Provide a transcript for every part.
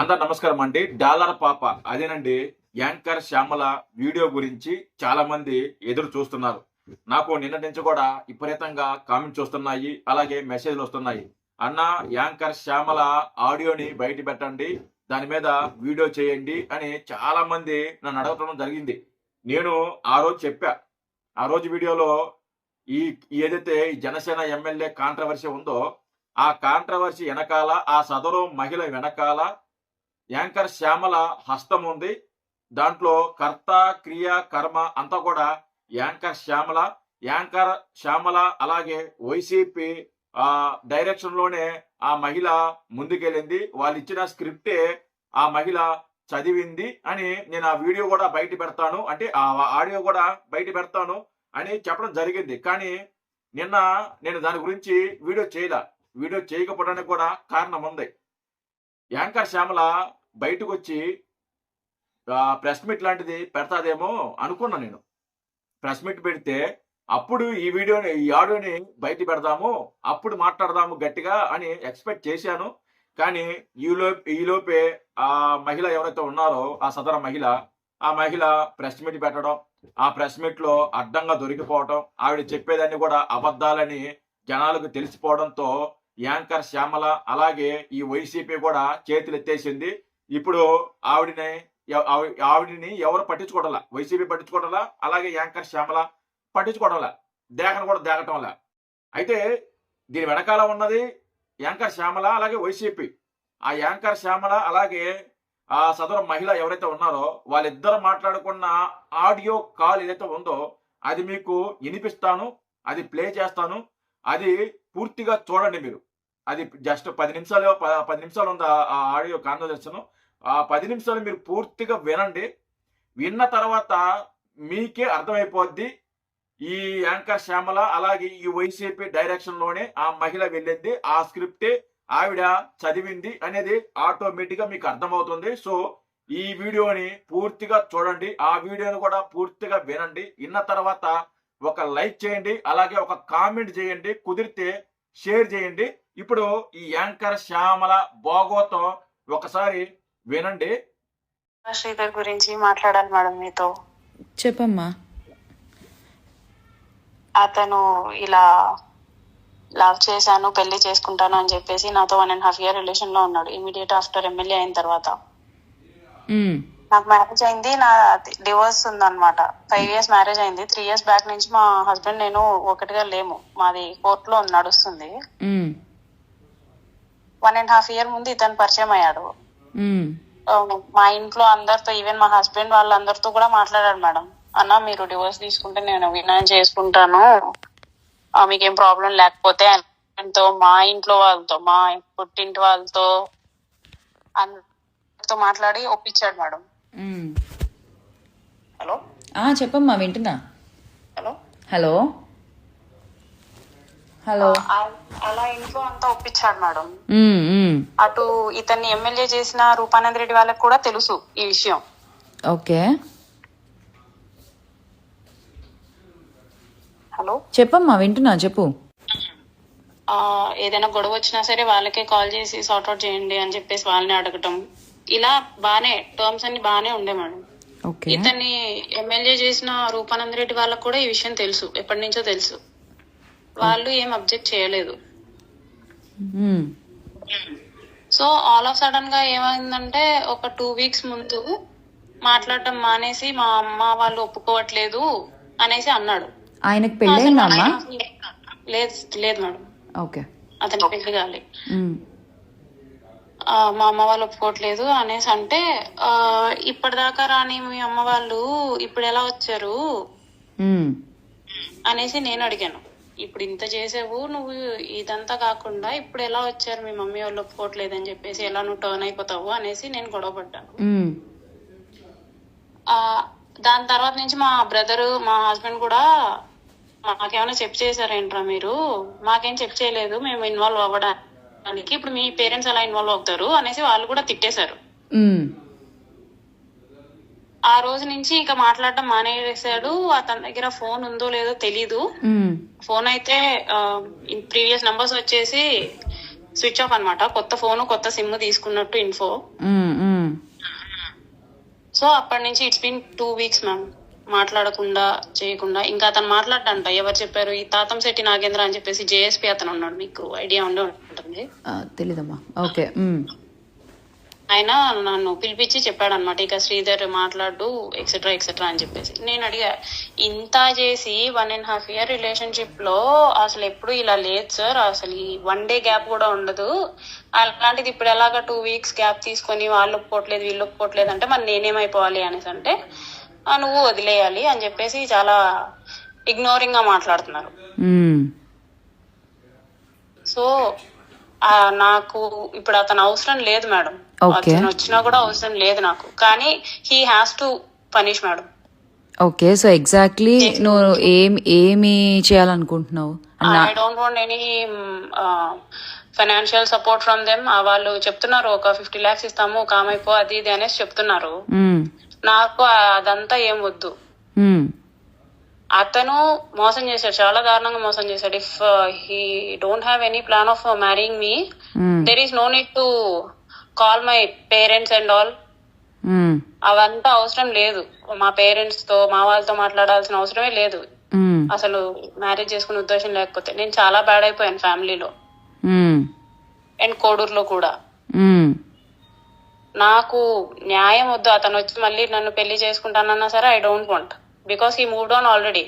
అందరు నమస్కారం అండి. డాలర్ పాప అదేనండి యాంకర్ శ్యామల వీడియో గురించి చాలా మంది ఎదురు చూస్తున్నారు. నాకు నిన్న నుంచి కూడా విపరీతంగా కామెంట్స్ వస్తున్నాయి అలాగే మెసేజ్లు వస్తున్నాయి. అన్న యాంకర్ శ్యామల ఆడియోని బయట పెట్టండి దాని మీద వీడియో చేయండి అని చాలా మంది నన్ను అడగటం జరిగింది. నేను ఆ రోజు చెప్పా. ఆ రోజు వీడియోలో ఈ ఏదైతే జనసేన ఎమ్మెల్యే కాంట్రవర్సీ ఉందో ఆ కాంట్రవర్సీ వెనకాల ఆ సదరు మహిళ వెనకాల యాంకర్ శ్యామల హస్తం ఉంది. దాంట్లో కర్త క్రియ కర్మ అంతా కూడా యాంకర్ శ్యామల. యాంకర్ శ్యామల అలాగే వైసీపీ ఆ డైరెక్షన్లోనే ఆ మహిళ ముందుకెళ్ళింది. వాళ్ళు ఇచ్చిన స్క్రిప్టే ఆ మహిళ చదివింది అని నేను ఆ వీడియో కూడా బయట పెడతాను. అంటే ఆ ఆడియో కూడా బయట పెడతాను అని చెప్పడం జరిగింది. కానీ నిన్న నేను దాని గురించి వీడియో చేయలే. వీడియో చేయకపోవడానికి కూడా కారణం ఉంది. యాంకర్ శ్యామల బయటకు వచ్చి ప్రెస్ మీట్ లాంటిది పెడతాదేమో అనుకున్నా నేను. ప్రెస్ మీట్ పెడితే అప్పుడు ఈ వీడియోని ఈ ఆడియోని బయట పెడదాము అప్పుడు మాట్లాడదాము గట్టిగా అని ఎక్స్పెక్ట్ చేశాను. కానీ ఈలో ఈలోపే ఆ మహిళ ఎవరైతే ఉన్నారో ఆ సదర మహిళ ఆ మహిళ ప్రెస్ మీట్ పెట్టడం ఆ ప్రెస్ మీట్లో అడ్డంగా దొరికిపోవడం ఆవిడ చెప్పేదాన్ని కూడా అబద్ధాలని జనాలకు తెలిసిపోవడంతో యాంకర్ శ్యామల అలాగే ఈ వైసీపీ కూడా చేతులు ఎత్తేసింది ఇప్పుడు ఆవిడని ఎవ- ఆవి- ఆవిడని ఎవరు పట్టించుకోవడంలా? వైసీపీ పట్టించుకోవడంలా? అలాగే యాంకర్ శ్యామల పట్టించుకోవడంలా? దేహను కూడా దేగటంలా? అయితే దీని వెనకాల ఉన్నది యాంకర్ శ్యామల అలాగే వైసీపీ. ఆ యాంకర్ శ్యామల అలాగే ఆ సదరు మహిళ ఎవరైతే ఉన్నారో వాళ్ళిద్దరు మాట్లాడుకున్న ఆడియో కాల్ ఏదైతే ఉందో అది మీకు వినిపిస్తాను అది ప్లే చేస్తాను అది పూర్తిగా చూడండి మీరు. అది జస్ట్ పది నిమిషాలు ప- పది నిమిషాలు ఉంది ఆ- ఆ ఆడియో కాన్వర్జేషన్ ఆ పది నిమిషాలు మీరు పూర్తిగా వినండి. విన్న తర్వాత మీకే అర్థమైపోద్ది. ఈ యాంకర్ శ్యామల అలాగే ఈ వైసీపీ డైరెక్షన్లోనే ఆ మహిళ వెళ్ళింది. ఆ స్క్రిప్టే ఆవిడ చదివింది అనేది ఆటోమేటిక్గా మీకు అర్థమవుతుంది. సో ఈ వీడియోని పూర్తిగా చూడండి. ఆ వీడియోని కూడా పూర్తిగా వినండి. విన్న తర్వాత ఒక లైక్ చేయండి. అలాగే ఒక కామెంట్ చేయండి. కుదిరితే షేర్ చేయండి. ఇప్పుడు ఈ యాంకర్ శ్యామల బాగోతం ఒకసారి వినండి. శ్రీధర్ గురించి మాట్లాడాలి మేడం మీతో. చెప్పమ్మా. అతను ఇలా లవ్ చేశాను పెళ్ళి చేసుకుంటాను అని చెప్పేసి నాతో వన్ అండ్ హాఫ్ ఇయర్ రిలేషన్లో ఉన్నాడు. ఇమీడియట్ ఆఫ్టర్ ఎమ్మెల్యే అయిన తర్వాత. నాకు మ్యారేజ్ అయింది నా డివోర్స్ ఉందన్నమాట. ఫైవ్ ఇయర్స్ మ్యారేజ్ అయింది. త్రీ ఇయర్స్ బ్యాక్ నుంచి మా హస్బెండ్ నేను ఒకటిగా లేము. మాది కోర్టులో నడుస్తుంది. వన్ అండ్ హాఫ్ ఇయర్ ముందు ఇతను పరిచయం అయ్యాడు. మా ఇంట్లో అందరితో ఈవెన్ మా హస్బెండ్ వాళ్ళందరితో కూడా మాట్లాడాడు మేడం. అన్న మీరు డివోర్స్ తీసుకుంటే నేను వినయం చేసుకుంటాను. ఆ, మీకేం ప్రాబ్లం లేకపోతే ఆయనతో మా ఇంట్లో వాళ్ళతో మా పుట్టింటి వాళ్ళతో అందరితో మాట్లాడి ఒప్పించాడు మేడం. హలో? ఆ, చెప్పమ్మా వింటున్నా. హలో? హలో? హలో అలా ఇంట్లో అంతా ఒప్పించాడు మేడం. అటు ఇతన్ని ఎమ్మెల్యే చేసిన రూపానంద రెడ్డి వాళ్ళకి కూడా తెలుసు ఈ విషయం. ఓకే. హలో. చెప్పమ్మా వింటున్నా చెప్పు. ఏదైనా గొడవ వచ్చినా సరే వాళ్ళకే కాల్ చేసి సార్ట్ అవుట్ చేయండి అని చెప్పేసి వాళ్ళని అడగటం. ఇలా బానే టర్మ్స్ అన్ని బానే ఉండే మేడం. ఓకే. ఇతన్ని ఎమ్మెల్యే చేసిన రూపానంద రెడ్డి వాళ్ళకు కూడా ఈ విషయం తెలుసు ఎప్పటి నుంచో తెలుసు. వాళ్ళు ఏం అబ్జెక్ట్ చేయలేదు. సో ఆల్ ఆఫ్ సడన్గా ఏమైందంటే ఒక టూ వీక్స్ ముందు మాట్లాడటం మానేసి మా అమ్మ వాళ్ళు ఒప్పుకోవట్లేదు అనేసి అన్నాడు. ఆయనకు అమ్మా? లేదు లేదు మేడం. ఓకే. అతని పెళ్ళి కాలే. మా అమ్మ వాళ్ళు ఒప్పుకోవట్లేదు అనేసి అంటే ఇప్పటిదాకా రాని మీ అమ్మ వాళ్ళు ఇప్పుడు ఎలా వచ్చారు? అనేసి నేను అడిగాను. ఇప్పుడు ఇంత చేసావు నువ్వు ఇదంతా కాకుండా ఇప్పుడు ఎలా వచ్చారు మీ మమ్మీ వాళ్ళు ఒప్పుకోవట్లేదు అని చెప్పేసి ఎలా నువ్వు టర్న్ అయిపోతావు అనేసి నేను గొడవ పడ్డాను. ఉమ్, ఆ, దాని తర్వాత నుంచి మా బ్రదర్ మా హస్బెండ్ కూడా మాకేమైనా చెప్పి చేశారేంట్రా మీరు? మాకేం చెప్పి చేయలేదు మేము ఇన్వాల్వ్ అవ్వడానికి. ఇప్పుడు మీ పేరెంట్స్ ఎలా ఇన్వాల్వ్ అవుతారు అనేసి వాళ్ళు కూడా తిట్టేశారు. ఆ రోజు నుంచి ఇక మాట్లాడడం మానేసాడు అతని దగ్గర ఫోన్ ఉందో లేదో తెలీదు. ఫోన్ అయితే ప్రీవియస్ నంబర్స్ వచ్చేసి స్విచ్ ఆఫ్ అన్నమాట. కొత్త ఫోన్ కొత్త సిమ్ తీసుకున్నట్టు ఇన్ఫో. సో అప్పటి నుంచి it's been two weeks ma'am. మాట్లాడకుండా చేయకుండా. ఇంకా అతను మాట్లాడంట ఎవరు చెప్పారు? ఈ తాతం శెట్టి నాగేంద్ర అని చెప్పేసి జేఎస్పీ అతను ఉన్నాడు. మీకు ఐడియా ఉండే ఉంటుంది. తెలీదమ్మా. ఓకే. ఆయన నన్ను పిలిపించి చెప్పాడు అనమాట ఇక శ్రీధర్ మాట్లాడు ఎక్సెట్రా ఎక్సెట్రా అని చెప్పేసి. నేను అడిగా ఇంత చేసి వన్ అండ్ హాఫ్ ఇయర్ రిలేషన్షిప్లో అసలు ఎప్పుడు ఇలా లేదు సార్ అసలు ఈ వన్ డే గ్యాప్ కూడా ఉండదు. అలాంటిది ఇప్పుడు ఎలాగ టూ వీక్స్ గ్యాప్ తీసుకొని వాళ్ళు ఒప్పుకోవట్లేదు వీళ్ళు ఒప్పుకోవట్లేదు అంటే మరి నేనేమైపోవాలి అనేసి అంటే "ఆ, నువ్వు వదిలేయాలి అని చెప్పేసి చాలా ఇగ్నోరింగ్గా మాట్లాడుతున్నారు. సో నాకు ఇప్పుడు అతను అవసరం లేదు మేడం. అతను వచ్చినా కూడా అవసరం లేదు నాకు. కానీ he has to punish madam. Okay so exactly నువ్వు ఏం ఏమి చేయాలనుకుంటున్నావు? I don't want any financial support from them వాళ్ళు చెప్తున్నారు ఒక ఫిఫ్టీ లాక్స్ ఇస్తాము కామైపో అది ఇది అనేసి చెప్తున్నారు. నాకు అదంతా ఏం వద్దు. అతను మోసం చేశాడు చాలా దారుణంగా మోసం చేశాడు. If he don't have any plan of marrying me there is no need to call my parents and all అవంతా అవసరం లేదు. మా పేరెంట్స్తో మా వాళ్ళతో మాట్లాడాల్సిన అవసరమే లేదు. ఉమ్, అసలు మ్యారేజ్ చేసుకునే ఉద్దేశం లేకపోతే నేను చాలా బ్యాడ్ అయిపోయాను ఫ్యామిలీలో అండ్ కోడూరులో కూడా. ఉమ్, నాకు న్యాయం వద్దు. అతను వచ్చి మళ్ళీ నన్ను పెళ్ళి చేసుకుంటానన్నా సరే I don't want because he moved on already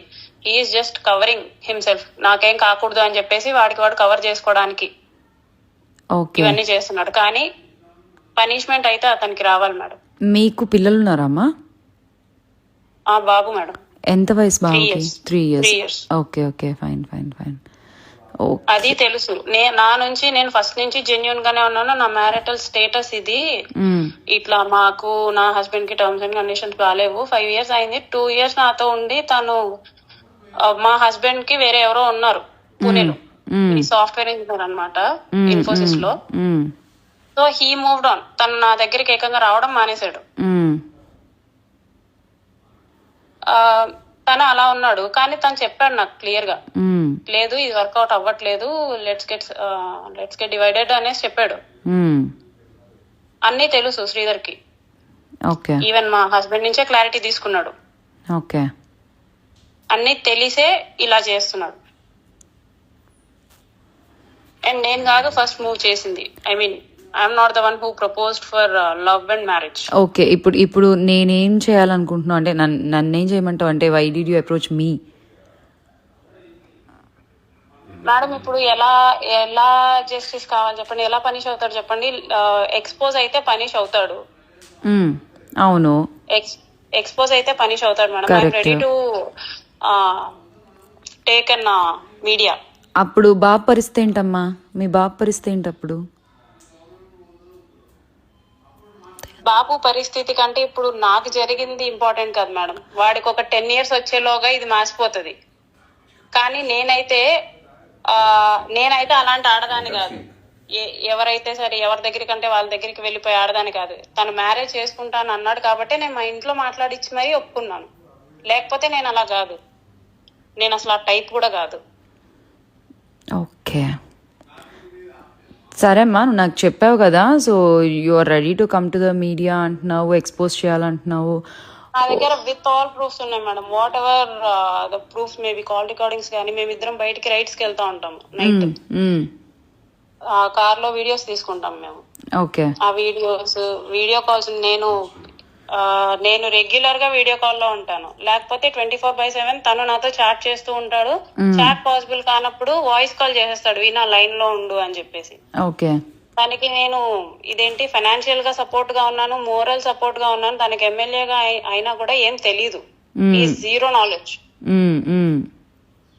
he is just covering himself నాకేం కాకూడదు అని చెప్పేసి వాడికి వాడు కవర్ చేసుకోవడానికి ఓకే ఇవన్నీ చేస్తున్నాడు. కానీ పనిష్మెంట్ అయితే అతనికి రావాలి మేడం. మీకు పిల్లలు ఉన్నారమ్మా ఆ బాబు మేడం. ఎంత వయసు బాబుకి? years. Three years. Okay okay fine fine అది తెలుసు. నే నా నుంచి నేను ఫస్ట్ నుంచి జెన్యున్ గానే ఉన్నాను. నా మ్యారిటల్ స్టేటస్ ఇది. ఉమ్, ఇట్లా మాకు నా హస్బెండ్కి టర్మ్స్ అండ్ కండిషన్స్ బాగాలేవు ఫైవ్ ఇయర్స్ అయింది. టూ ఇయర్స్ నాతో ఉండి తను మా హస్బెండ్కి వేరే ఎవరో ఉన్నారు. పూణేలో. సాఫ్ట్వేర్ ఇంజనీర్ అనమాట ఇన్ఫోసిస్లో. సో హీ మూవ్డ్ ఆన్ తను నా దగ్గరికి ఏకంగా రావడం మానేశాడు. ఆ, తను అలా ఉన్నాడు. కానీ తను చెప్పాడు నాకు క్లియర్గా. లేదు ఇది వర్కౌట్ అవ్వట్లేదు let's get let's get divided అనేసి చెప్పాడు. అన్నీ తెలుసు శ్రీధర్కి ఈవెన్ మా హస్బెండ్ నుంచే క్లారిటీ తీసుకున్నాడు. ఓకే. అన్ని తెలిసే ఇలా చేస్తున్నాడు. అండ్ నేను కాదు ఫస్ట్ మూవ్ చేసింది. I mean I'm not the one who proposed for love and marriage okay ఇప్పుడు ఇప్పుడు నేనేం చేయాలనుకుంటున్నా అంటే నన్ను నన్నేం చేయమంటావు? అంటే why did you approach me madam ఇప్పుడు ఎలా ఎలా జస్టిస్ కావాలి చెప్పండి ఎలా పనిష్ అవుతాడు చెప్పండి. ఎక్స్పోజ్ అయితే పనిష్ అవుతాడు. అవును. ఎక్స్ ఎక్స్పోజ్ అయితే పనిష్ అవుతాడు madam I'm. Ready to take on media అప్పుడు బాబు పరిస్థితి ఏంటమ్మా? మీ బాబు పరిస్థితి ఏంటి బాబు పరిస్థితి కంటే ఇప్పుడు నాకు జరిగింది ఇంపార్టెంట్ కదా మేడం. వాడికి ఒక టెన్ ఇయర్స్ వచ్చేలోగా ఇది మాసిపోతుంది. కానీ నేనైతే నేనైతే అలాంటి ఆడదాని కాదు. ఎవరైతే సరే ఎవరి దగ్గరికంటే వాళ్ళ దగ్గరికి వెళ్ళిపోయి ఆడదాని కాదు. తను మ్యారేజ్ చేసుకుంటాను అన్నాడు కాబట్టి నేను మా ఇంట్లో మాట్లాడిచ్చి మరీ ఒప్పుకున్నాను. లేకపోతే నేను అలా కాదు. నేను అసలు ఆ టైప్ కూడా కాదు. ఓకే. సరే అమ్మా నువ్వు నాకు చెప్పావు కదా so you are ready to come to the media అంటున్నావు ఎక్స్పోజ్ చేయాలంటున్నావు. నా దగ్గర విత్ ఆల్ ప్రూఫ్స్ ఉన్నాయి madam whatever the proofs maybe call recordings కానీ మేమిద్దరం బయటికి రైట్స్కి వెళ్తా ఉంటాం నైట్. కార్లో వీడియోస్ తీసుకుంటాం మేము. ఓకే ఆ వీడియోస్ వీడియో కాల్స్ నేను నేను రెగ్యులర్గా వీడియో కాల్లో ఉంటాను. లేకపోతే ట్వంటీ ఫోర్ బై సెవెన్ తను నాతో చాట్ చేస్తూ ఉంటాడు. చాట్ పాసిబుల్ కానప్పుడు వాయిస్ కాల్ చేసేస్తాడు. వీనా లైన్లో ఉండు అని చెప్పేసి. ఓకే. తనకి నేను ఇదేంటి ఫైనాన్షియల్గా సపోర్ట్గా ఉన్నాను మోరల్ సపోర్ట్గా ఉన్నాను. తనకి ఎమ్మెల్యేగా అయినా కూడా ఏం తెలీదు. ఈ జీరో నాలెడ్జ్.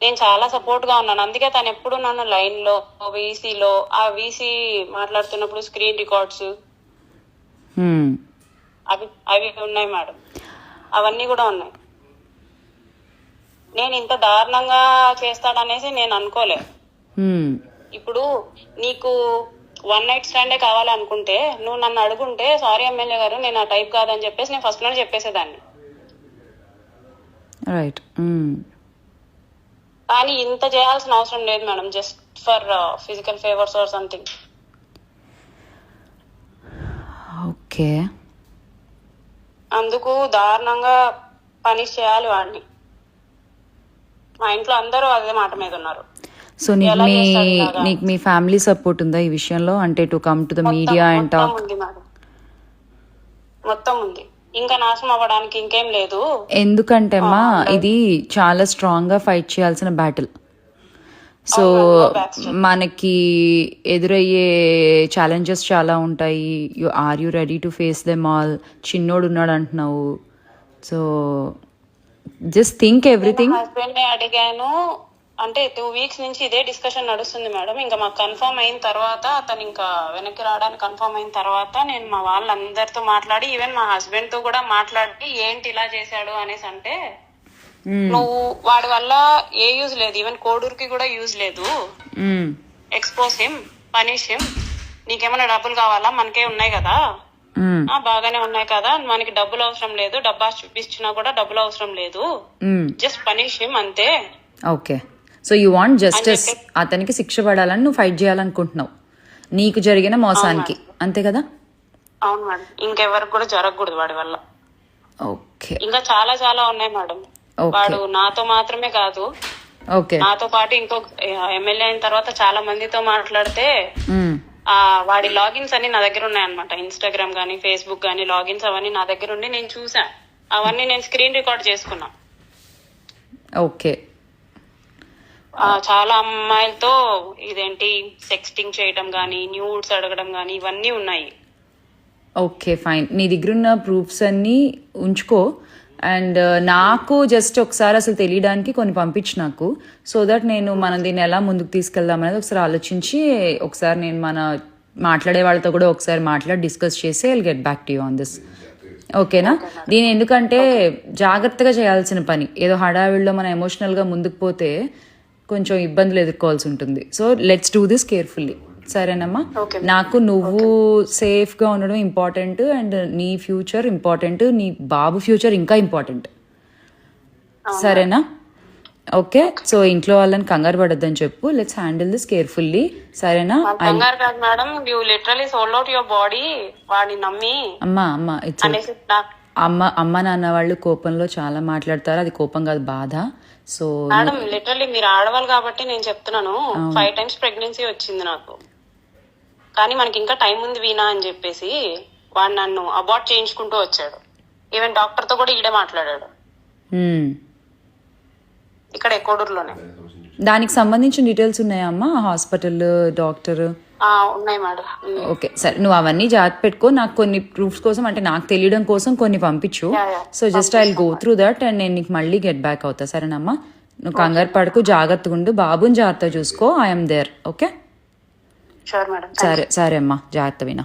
నేను చాలా సపోర్ట్గా ఉన్నాను. అందుకే తను ఎప్పుడు నన్ను లైన్లో VC లో ఆ వీసీ మాట్లాడుతున్నప్పుడు స్క్రీన్ రికార్డ్స్. అవి అవి ఉన్నాయి మేడం. అవన్నీ కూడా ఉన్నాయి. నేను ఇంత దారుణంగా చేస్తాడనేసి నేను అనుకోలే. ఇప్పుడు నీకు వన్ నైట్ స్టాండే కావాలి అనుకుంటే నువ్వు నన్ను అడుగుంటే సారీ ఎమ్మెల్యే గారు నేను ఆ టైప్ కాదని చెప్పేసి నేను ఫస్ట్ నుండి చెప్పేసేదాన్ని. రైట్. కానీ ఇంత చేయాల్సిన అవసరం లేదు madam just for physical favours or something okay. అందుకు దారుణంగా పనిష్ చేయాలి వాడిని. మా ఇంట్లో అందరూ అదే మాట మీద ఉన్నారు. సో నీకు మీ? నీకు మీ ఫ్యామిలీ సపోర్ట్ ఉందా ఈ విషయంలో? అంటే to come to the media and talk. మొత్తం ఉంది. ఇంకా నాశనం అవ్వడానికి ఇంకేం లేదు. ఎందుకంటే అమ్మా ఇది చాలా స్ట్రాంగ్గా ఫైట్ చేయాల్సిన బ్యాటిల్. సో మనకి ఎదురయ్యే ఛాలెంజెస్ చాలా ఉంటాయి. You are you ready to face them all చిన్నోడు ఉన్నాడు అంటున్నావు. So just think everything husband అడిగాను. అంటే టూ వీక్స్ నుంచి ఇదే డిస్కషన్ నడుస్తుంది మేడం. ఇంకా మాకు కన్ఫర్మ్ అయిన తర్వాత అతను ఇంకా వెనక్కి రావడానికి కన్ఫర్మ్ అయిన తర్వాత నేను మా వాళ్ళందరితో మాట్లాడి ఈవెన్ మా హస్బెండ్తో కూడా మాట్లాడి ఏంటి ఇలా చేశాడు అనేసి అంటే నువ్వు వాడి వల్ల ఏ యూజ్ లేదు. ఈవెన్ కోడూరుకి కూడా యూజ్ లేదు. ఎక్స్పోజ్ హిమ్ పనిష్ హిమ్ నీకేమైనా డబ్బులు కావాలా? మనకే ఉన్నాయి కదా. ఆ బాగానే ఉన్నాయి కదా. మనకి డబ్బులు అవసరం లేదు. డబ్బా చూపించినా కూడా డబ్బులు అవసరం లేదు. జస్ట్ పనిష్ హిమ్ అంతే. Okay. So you want justice అతనికి శిక్ష పడాలని నువ్వు ఫైట్ చేయాలనుకుంటున్నావు. నీకు జరిగిన మోసానికి. అంతే కదా? అవును మేడం. ఇంకెవరికి కూడా జరగకూడదు వాడి వల్ల. ఓకే. ఇంకా చాలా చాలా ఉన్నాయి మేడం. వాడు నాతో మాత్రమే కాదు. నాతో పాటు ఇంకొక ఎమ్మెల్యే అయిన తర్వాత చాలా మందితో మాట్లాడితే ఆ వాడి లాగిన్స్ అన్ని నా దగ్గర ఉన్నాయన్నమాట. ఇన్స్టాగ్రామ్ గానీ ఫేస్బుక్ గానీ లాగిన్స్ అవన్నీ నా దగ్గర ఉండి నేను చూసా అవన్నీ నేను స్క్రీన్ రికార్డ్ చేసుకున్నా. ఓకే. చాలా అమ్మాయిలతో ఇదేంటి సెక్స్టింగ్ చేయడం గానీ న్యూడ్స్ అడగడం గానీ ఇవన్నీ ఉన్నాయి. Okay fine. నీ దగ్గర ఉన్న ప్రూఫ్స్ అన్నీ ఉంచుకో. అండ్ నాకు జస్ట్ ఒకసారి అసలు తెలియడానికి కొన్ని పంపించు నాకు సో దట్ నేను మనం దీన్ని ఎలా ముందుకు తీసుకెళ్దాం అనేది ఒకసారి ఆలోచించి ఒకసారి నేను మన మాట్లాడే వాళ్ళతో కూడా ఒకసారి మాట్లాడి డిస్కస్ చేసి I'll get back to you on this ఓకేనా దీని ఎందుకంటే జాగ్రత్తగా చేయాల్సిన పని ఏదో హడావిడిలో మనం ఎమోషనల్గా ముందుకు పోతే కొంచెం ఇబ్బందులు ఎదుర్కోవాల్సి ఉంటుంది. So let's do this carefully సరేనమ్మా. నాకు నువ్వు సేఫ్గా ఉండడం ఇంపార్టెంట్ అండ్ నీ ఫ్యూచర్ ఇంపార్టెంట్ నీ బాబు ఫ్యూచర్ ఇంకా ఇంపార్టెంట్. సరేనా? ఓకే. సో ఇంట్లో వాళ్ళని కంగారు పడొద్దని చెప్పు. లెట్స్ హ్యాండిల్ దిస్ కేర్ఫుల్లీ సరేనా? కంగారు కాదు madam. You literally sold out your body వాడిని నమ్మి అమ్మా అమ్మా ఇట్స్ అమ్మ అమ్మ నాన్న వాళ్ళు కోపంలో చాలా మాట్లాడతారు. అది కోపం కాదు బాధ. సో మేడం లిటరలీ మీరు ఆడవాళ్ళు కాబట్టి నేను చెప్తున్నాను. ఫైవ్ టైమ్స్ ప్రెగ్నెన్సీ వచ్చింది నాకు. కానీ మనకి ఇంకా టైం ఉంది వీణా అని చెప్పేసి వాడు నన్ను అబార్ట్ చేయించుకుంటూ వచ్చాడు. ఈవెన్ డాక్టర్తో కూడా ఈడే మాట్లాడాడు. ఇక్కడ ఎకోడూరులోనే. దానికి సంబంధించిన డీటెయిల్స్ ఉన్నాయా అమ్మా? Hospital doctor? ఉన్నాయి మేడం. ఓకే సరే నువ్వు అవన్నీ జాగ్రత్త పెట్టుకో. నాకు కొన్ని ప్రూఫ్స్ కోసం అంటే నాకు తెలియడం కోసం కొన్ని పంపించు. So just I go through that and నేను నీకు మళ్ళీ గెట్ బ్యాక్ అవుతా. సరేనమ్మా? నువ్వు కంగారు పడకు జాగ్రత్తగా ఉండు. బాబుని జాగ్రత్తగా చూసుకో. I'm there okay? సరే సరే అమ్మా జాగ్రత్త వినా